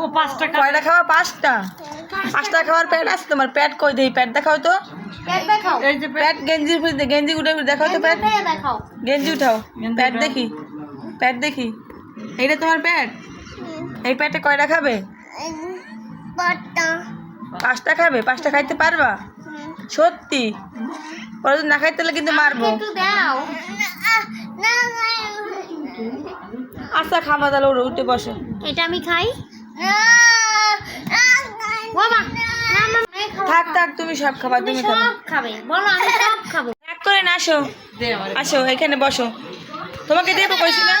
ও পাঁচ কয়টা খাওয়া? পাঁচটা। পাঁচটা। খাওয়ার আছে তোমার? প্যাট কই দেই? দেখাও তো। এই যে গেঞ্জি গেঞ্জি উঠে দেখাও তো গেঞ্জি উঠাও। দেখি। প্যাট দেখি। এইটা তোমার প্যাট এই কয়টা খাবে? পাঁচটা। খাবে? পাঁচটা খাইতে পারবা? সত্যি? যদি না খাইতে হলে কিন্তু মারবো। একটু দাও। আচ্ছা খাবা তাহলে ওরে উঠে বসো। এটা আমি খাই। থাক থাক তুমি সব খাবা তুমি খাবা। বলো আমি সব খাব। রাগ করে না আসো। আসো এখানে বসো। তোমাকে দেবো কইছি না?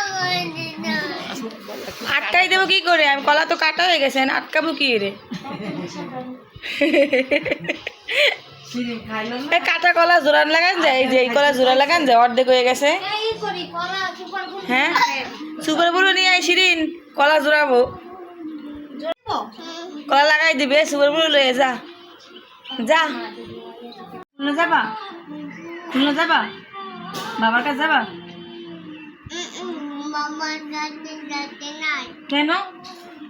আটকাই দেবো কি করে? আমি কলা তো কাটা হয়ে গেছে আটকাবো কি রে? কাটা কলা জোড়ান লাগান যায় এই যে এই কলা জোড়া লাগান যায় অর্ধেক হয়ে গেছে। হ্যাঁ? সুপার বুলো নিয়ে আই শিরিন। কলা জড়বো। কলা লাগাই দিবে সুপার বুলো লয়ে যা। যা। খুলনা যাবা? খুলনা যাবা? বাবার কাছে যাবা? কেন?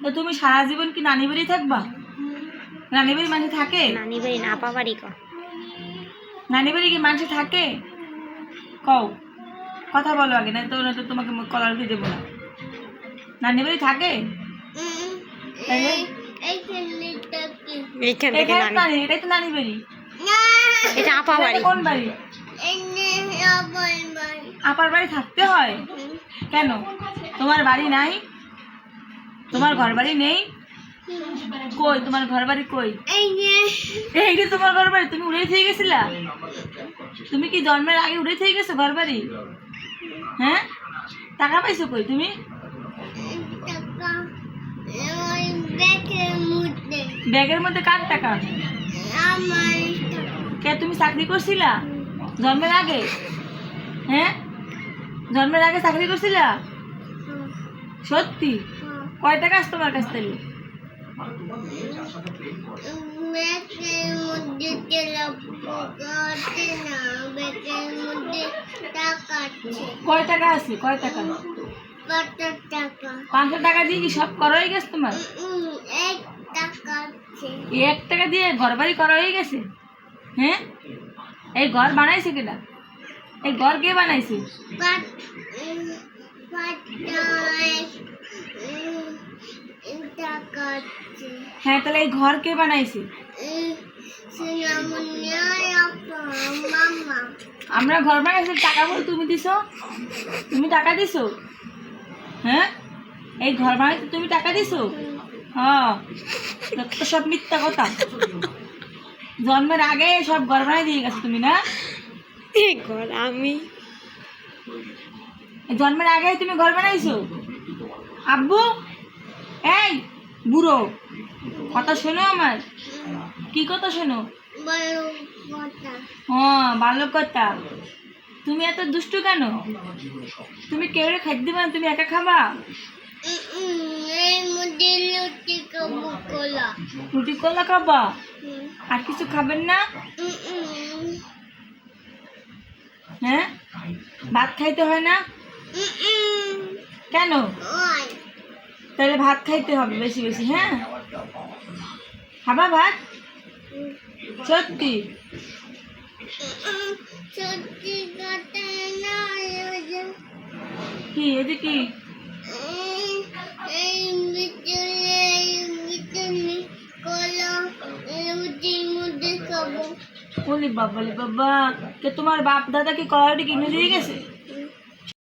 তো তুমি সারা জীবন কি নানি বাড়ি থাকবা? নানি বাড়ি মানুষ থাকে। নানি বাড়ি না আপা বাড়ি কো। নানি বাড়ি কি মানুষ থাকে? কও। কথা বলো আগে না তো তোমাকে কলার দিয়ে দেবো না। নানি বাড়ি থাকে তাইলে এইখান এখানে তো নানি এটাই তো নানি বাড়ি। এটা আপা বাড়ি। কোন বাড়ি? আপার বাড়ি থাকতে হয়? কেন? তোমার বাড়ি নাই? তোমার ঘর বাড়ি নেই? কই তোমার ঘর বাড়ি কই? এই যে তোমার ঘর বাড়ি তুমি উড়ে থেকে গেছিলা? তুমি কি জন্মের আগে উড়ে থেকে গেছো ঘর বাড়ি? হ্যাঁ? টাকা পাইছো কই তুমি? ব্যাগের মধ্যে কার টাকা? কে তুমি চাকরি করছিলা? জন্মের আগে? হ্যাঁ? জন্মের আগে চাকরি করছিলা? সত্যি? কয় টাকা আসতো তোমার কাছ থেকে? কয় টাকা আছে? কয় টাকা? পাঁচশো টাকা। দিয়ে কি সব করা হয়ে গেছে তোমার? এক টাকা দিয়ে ঘর বাড়ি করা হয়ে গেছে? হ্যাঁ? এই ঘর বানাইছে কেটা এই ঘর কে বানাইছে? হ্যাঁ তাহলে এই ঘর কে বানাইছে? আমরা ঘর বানাইছি টাকা বলে তুমি দিছো? তুমি টাকা দিছো? হ্যাঁ? এই ঘর বানাইতে তুমি টাকা দিছো? হ্যাঁ। তো সব মিথ্যা কথা। জন্মের আগে সব ঘর বানাই দিয়ে গেছো তুমি না? ঘর আমি জন্মের আগে তুমি ঘর বানাইছো? আব্বু? এই বুড়ো। কথা শোনো আমার। কি কথা শোনো? হ্যাঁ ভালো কথা তুমি এত দুষ্টু কেন? তুমি কেউ খাদ্য দিবে না তুমি একা খাবা? রুটি কলা। খাবা? আর কিছু খাবেন না? হ্যাঁ? ভাত খাইতে হয় না? কেন? তাহলে ভাত খাইতে হবে বেশি বেশি হ্যাঁ? খাবা ভাত? সত্যি? কি এতে কি বলি বাবা বলি বাবা কে তোমার বাপ দাদা কি কলারটি কিনে দিয়ে গেছে